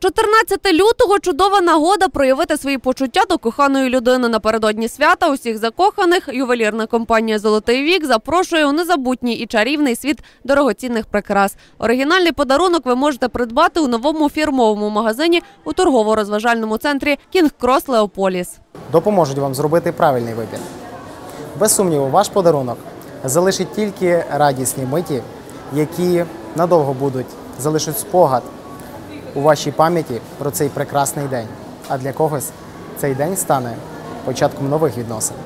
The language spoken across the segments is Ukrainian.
14 лютого чудова нагода проявити свої почуття до коханої людини напередодні свята. Усіх закоханих ювелірна компанія Золотий вік запрошує у незабутній і чарівний світ дорогоцінних прикрас. Оригінальний подарунок ви можете придбати у новому фірмовому магазині у торгово-розважальному центрі Кінг Крос Леополіс. допоможуть вам зробити правильний вибір. Без сумніву, ваш подарунок залишить тільки радісні миті, які надовго будуть залишать спогад у вашій пам'яті про цей прекрасний день. А для когось цей день стане початком нових відносин.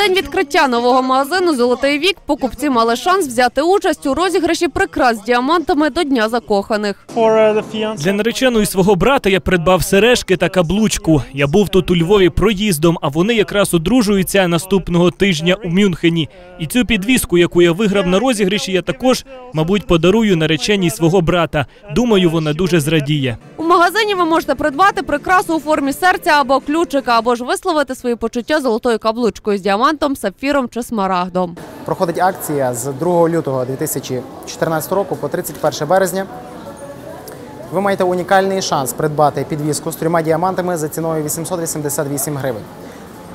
День відкриття нового магазину Золотий вік покупці мали шанс взяти участь у розіграші прикрас з діамантами до Дня закоханих. Для нареченої свого брата я придбав сережки та каблучку. Я був тут у Львові проїздом, а вони якраз одружуються наступного тижня у Мюнхені. І цю підвіску, яку я виграв на розіграші, я також, мабуть, подарую нареченій свого брата. Думаю, вона дуже зрадіє. У магазині ви можете придбати прикрасу у формі серця або ключика, або ж висловити свої почуття золотою каблучкою з діамантом, сапфіром чи смарагдом. Проходить акція з 2 лютого 2014 року по 31 березня. Ви маєте унікальний шанс придбати підвіску з трьома діамантами за ціною 888 гривень,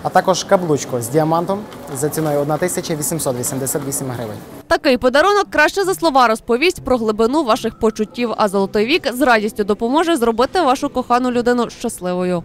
а також каблучку з діамантом за ціною 1888 гривень. Такий подарунок краще за слова розповість про глибину ваших почуттів. А золотий вік з радістю допоможе зробити вашу кохану людину щасливою.